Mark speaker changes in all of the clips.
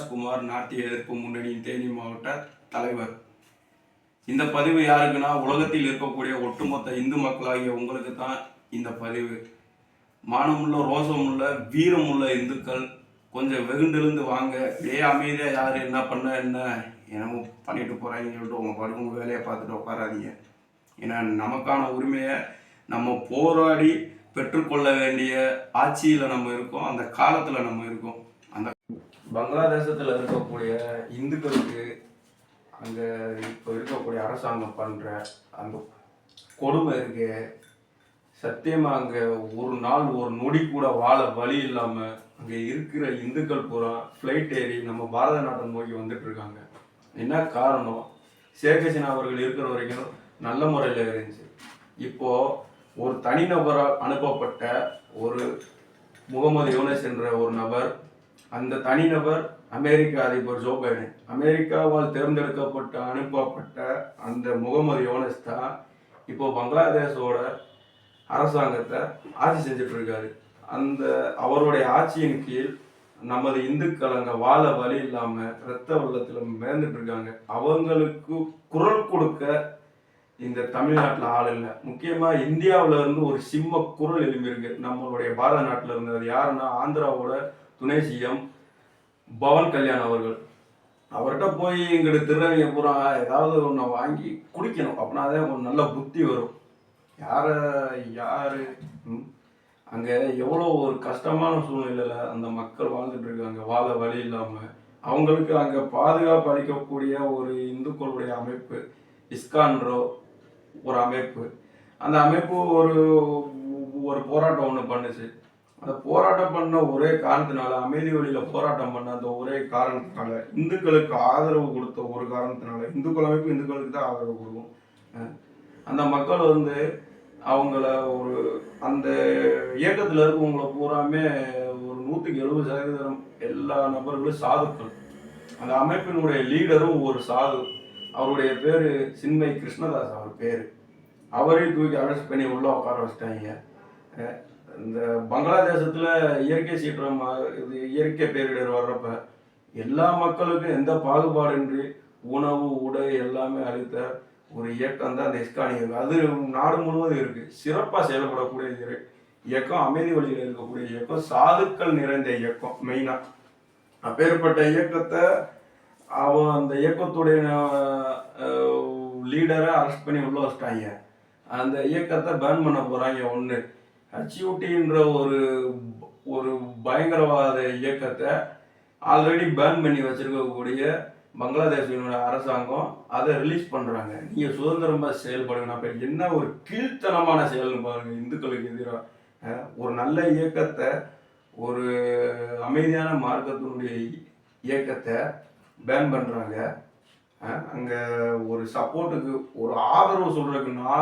Speaker 1: சிவராஜ்குமார் நாட்டிய எதிர்ப்பு முன்னணியின் தேனி மாவட்ட தலைவர். இந்த பதிவு யாருக்குன்னா உலகத்தில் இருக்கக்கூடிய ஒட்டுமொத்த இந்து மக்களாகிய உங்களுக்கு தான் இந்த பதிவு. மானமுள்ள ரோசமுள்ள வீரமுள்ள இந்துக்கள் கொஞ்சம் வெகுண்டெழுந்து வாங்க. இதே அமைதியாக யார்? என்ன பண்ண? என்ன? என்னமோ பண்ணிட்டு போகிறாங்கன்னு சொல்லிட்டு உங்கள் பாட்டு உங்கள் வேலையை பார்த்துட்டு உட்காராதீங்க. ஏன்னா நமக்கான உரிமையை நம்ம போராடி பெற்றுக்கொள்ள வேண்டிய ஆட்சியில் நம்ம இருக்கோம். அந்த காலத்தில் நம்ம இருக்கோம். பங்களாதேசத்தில் இருக்கக்கூடிய இந்துக்களுக்கு அங்கே இப்போ இருக்கக்கூடிய அரசாங்கம் பண்ணுற அந்த கொடுமை இருக்கு. சத்தியமாக அங்கே ஒரு நாள் ஒரு நொடி கூட வாழ வழி இல்லாமல் அங்கே இருக்கிற இந்துக்கள் பூரா ஃப்ளைட் ஏறி நம்ம பாரத நாட்டை நோக்கி வந்துட்டு இருக்காங்க என்ன காரணம்? ஷேக் அவர்கள் இருக்கிற வரைக்கும் நல்ல முறையில் இருந்துச்சு. இப்போது ஒரு தனிநபரால் அனுப்பப்பட்ட ஒரு முகமது யூனஸ் என்ற ஒரு நபர் அந்த தனிநபர் அமெரிக்க அதிபர் ஜோ பைடன். அமெரிக்காவால் தேர்ந்தெடுக்கப்பட்ட அனுப்பப்பட்ட அந்த முகமது யோனஸ் தான் இப்போ பங்களாதேஷோட அரசாங்கத்தை ஆட்சி செஞ்சுட்டு இருக்காரு அந்த அவருடைய ஆட்சியின் கீழ் நமது இந்துக்கள் அங்கே வாழ வழி இல்லாமல் இரத்த வெள்ளத்தில் மேர்ந்துட்டு இருக்காங்க அவங்களுக்கு குரல் கொடுக்க இந்த தமிழ்நாட்டில் ஆள் இல்லை. முக்கியமாக இந்தியாவில் இருந்து ஒரு சிம்ம குரல் எழும்பியிருக்கு. நம்மளுடைய பாரத நாட்டில் இருந்து. அது யாருன்னா ஆந்திராவோட துணை சிஎம் பவன் கல்யாண் அவர்கள். அவர்கிட்ட போய் இங்கிட்டு திருநவிய பூரா ஏதாவது ஒன்றை வாங்கி குடிக்கணும். அப்படின்னா அதே ஒரு நல்ல புத்தி வரும். யார யார்? அங்கே எவ்வளோ ஒரு கஷ்டமான சூழ்நிலையில் அந்த மக்கள் வாழ்ந்துட்டு இருக்காங்க. வாழ வழி இல்லாமல் அவங்களுக்கு அங்கே பாதுகாப்பு அளிக்கக்கூடிய ஒரு இந்துக்களுடைய அமைப்பு இஸ்கான்ற ஒரு அமைப்பு. அந்த அமைப்பு ஒரு ஒரு போராட்டம் ஒன்று பண்ணுச்சு. அந்த போராட்டம் பண்ண ஒரே காரணத்தினால அமைதி வழியில போராட்டம் பண்ண அந்த ஒரே காரணத்தினால இந்துக்களுக்கு ஆதரவு கொடுத்த ஒரு காரணத்தினால இந்துக்கள் அமைப்பு இந்துக்களுக்கு தான் ஆதரவு கொடுக்கும். அந்த மக்கள் வந்து அவங்கள ஒரு அந்த இயக்கத்தில் இருக்கவங்கள பூராமே ஒரு நூற்றுக்கு எழுபது சதவீதம் எல்லா நபர்களும் சாதுக்கள். அந்த அமைப்பினுடைய லீடரும் ஒரு சாது. அவருடைய பேர் சின்மை கிருஷ்ணதாஸ் அவர் பேர். அவரையும் தூக்கி அரெஸ்ட் பண்ணி உள்ள உட்கார வச்சிட்டாங்க. இந்த பங்களாதேசத்தில் இயற்கை சீற்றம் இது இயற்கை பேரிடர் வர்றப்ப எல்லா மக்களுக்கும் எந்த பாகுபாடின்றி உணவு உடை எல்லாமே அளித்த ஒரு இயக்கம் தான் அந்த இஸ்கானியம் அது நாடு முழுவதும் இருக்குது சிறப்பாக செயல்படக்கூடிய இயக்கம் அமைதி வழியில் இருக்கக்கூடிய இயக்கம் சாதுக்கள் நிறைந்த இயக்கம் மெயினாக அப்பேற்பட்ட இயக்கத்தை அவன் அந்த இயக்கத்துடைய லீடரை அரெஸ்ட் பண்ணி உள்ள வச்சிட்டாங்க. அந்த இயக்கத்தை பேன் பண்ண போகிறாங்க ஒன்று ஹச்யூடின்ற ஒரு ஒரு பயங்கரவாத இயக்கத்தை ஆல்ரெடி பேன் பண்ணி வச்சுருக்கக்கூடிய பங்களாதேஷினோட அரசாங்கம் அதை ரிலீஸ் பண்ணுறாங்க நீங்கள் சுதந்திரமாக செயல்படுங்க அப்போ என்ன ஒரு கீழ்த்தனமான செயல்னு பாருங்கள் இந்துக்களுக்கு எதிராக ஒரு நல்ல இயக்கத்தை ஒரு அமைதியான மார்க்கத்தினுடைய இயக்கத்தை பேன் பண்ணுறாங்க அங்கே ஒரு சப்போர்ட்டுக்கு ஒரு ஆதரவு சொல்கிறதுக்கு நா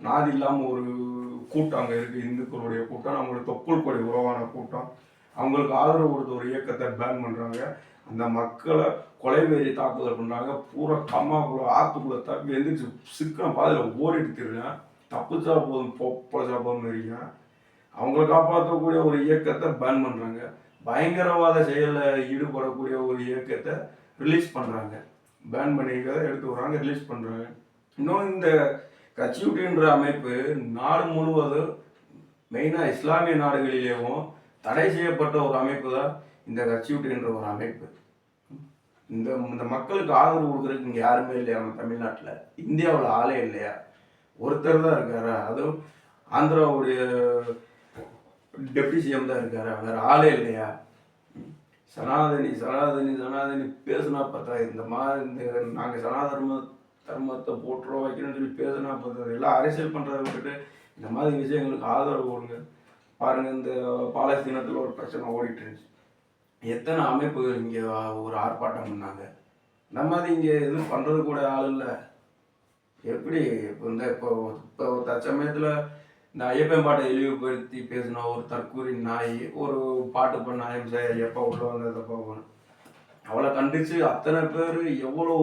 Speaker 1: நாதி இல்லாமல் ஒரு கூட்டம் அங்கே இருக்கு. இந்துக்களுடைய கூட்டம் நம்மளுடைய தொப்புள் கொடி உறவான கூட்டம். அவங்களுக்கு ஆதரவு கொடுத்த ஒரு இயக்கத்தை பேன் பண்ணுறாங்க அந்த மக்களை கொலை வெறி தாக்குதல் பண்ணுறாங்க பூரா கம்மாக்குள்ள ஆத்துக்குள்ள தப்பி எந்திரிச்சு சிக்கன பாதையில் ஓடிட்டு திருவேன் தப்புச்சா போதும் பொழைச்சா போதும் இருக்கேன் அவங்களை காப்பாற்றக்கூடிய ஒரு இயக்கத்தை பேன் பண்ணுறாங்க பயங்கரவாத செயலில் ஈடுபடக்கூடிய ஒரு இயக்கத்தை ரிலீஸ் பண்ணுறாங்க பேன் பண்ணிக்கிறத எடுத்து வர்றாங்க ரிலீஸ் பண்ணுறாங்க இன்னும் இந்த கட்சியுட்டின்ற அமைப்பு நாடு முழுவதும் மெயினாக இஸ்லாமிய நாடுகளிலேயும் தடை செய்யப்பட்ட ஒரு அமைப்பு தான் இந்த கட்சியுட்டின்ற ஒரு அமைப்பு. இந்த இந்த மக்களுக்கு ஆதரவு கொடுக்குறதுக்கு இங்கே யாருமே இல்லையா நம்ம தமிழ்நாட்டில்? இந்தியாவில் ஆளே இல்லையா? ஒருத்தர் தான் இருக்காரா. அதுவும் ஆந்திராவுடைய டெப்டி சிஎம் தான் இருக்காரா. வேற ஆளே இல்லையா? சனாதனி சனாதனி சனாதனி பேசுனா பார்த்தா இந்த மாதிரி இந்த நாங்கள் சனாதர்ம தர்மத்தை போட்டுறோம் வைக்கணும்னு சொல்லி பேசுனா பார்த்தா எல்லாம் அரசியல் பண்ணுறத விட்டுட்டு இந்த மாதிரி விஷயங்களுக்கு ஆதரவு கொடுங்க. பாருங்கள் இந்த பாலஸ்தீனத்தில் ஒரு பிரச்சனை ஓடிட்டு இருந்துச்சு. எத்தனை அமைப்புகள் இங்கே ஒரு ஆர்ப்பாட்டம் பண்ணாங்க? இந்த மாதிரி இங்கே எதுவும் பண்ணுறது கூட ஆள் இல்லை. எப்படி இப்போ இந்த இப்போ இப்போ தற்சமயத்தில் இந்த ஐயப்பன் பாட்டை இழிவுபடுத்தி பேசின ஒரு தற்கூரி நாய் ஒரு பாட்டு பண்ண அஹிம்சை எப்போ உள்ள வந்ததை போகணும் அவளை கண்டிச்சு அத்தனை பேர் எவ்வளோ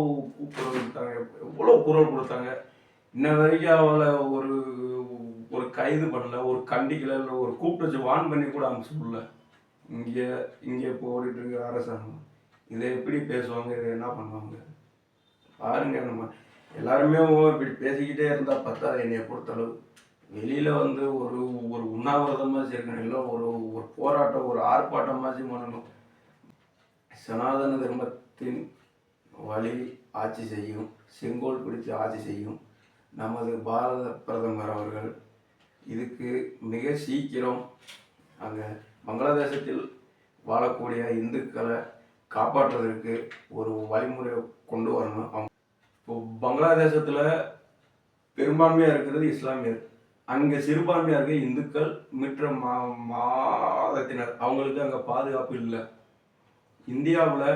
Speaker 1: குரல் கொடுத்தாங்க எவ்வளோ குரல் கொடுத்தாங்க. இன்ன வரைக்கும் அவளை ஒரு ஒரு கைது பண்ணல ஒரு கண்டிக்கல இல்லை ஒரு கூப்பிட்டு வச்சு வான் பண்ணி கூட அனுப்பிச்சு விடல. இங்கே இங்கே இப்போ ஓடிட்டு இருக்கிற அரசாங்கம். இதை எப்படி பேசுவாங்க இதை என்ன பண்ணுவாங்க? பாருங்க நம்ம எல்லாருமே இப்படி பேசிக்கிட்டே இருந்தால் பத்தாது என்னைய பொறுத்தளவு. வெளியில் வந்து ஒரு ஒரு உண்ணாவிரதமாக சேர்க்கணும் இல்லை ஒரு ஒரு போராட்டம் ஒரு ஆர்ப்பாட்டமாச்சு பண்ணணும். சனாதன தர்மத்தின் வழி ஆட்சி செய்யும் செங்கோல் பிடித்து ஆட்சி செய்யும் நமது பாரத பிரதமர் அவர்கள் இதுக்கு மிக சீக்கிரம் அங்கே பங்களாதேசத்தில் வாழக்கூடிய இந்துக்களை காப்பாற்றுவதற்கு ஒரு வழிமுறையை கொண்டு வரணும். இப்போ பங்களாதேசத்தில் பெரும்பான்மையாக இருக்கிறது இஸ்லாமியர். அங்கே சிறுபான்மையாக இருக்க இந்துக்கள் மற்ற மா மாதத்தினர். அவங்களுக்கு அங்கே பாதுகாப்பு இல்லை. இந்தியாவில்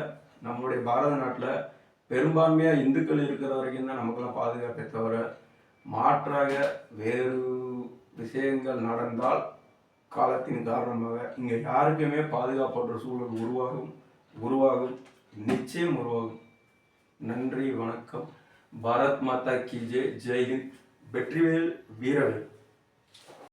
Speaker 1: நம்மளுடைய பாரத நாட்டில் பெரும்பான்மையாக இந்துக்கள் இருக்கிற வரைக்கும் தான் நமக்கெல்லாம் பாதுகாப்பே தவிர மாற்றாக வேறு விஷயங்கள் நடந்தால் காலத்தின் காரணமாக இங்கே யாருக்குமே பாதுகாப்பற்ற சூழல் உருவாகும் உருவாகும் நிச்சயம் உருவாகும். நன்றி வணக்கம். பாரத் மாதா கி ஜெய் ஜெய்ஹிந்த். வெற்றிவேல் வீரவேல்.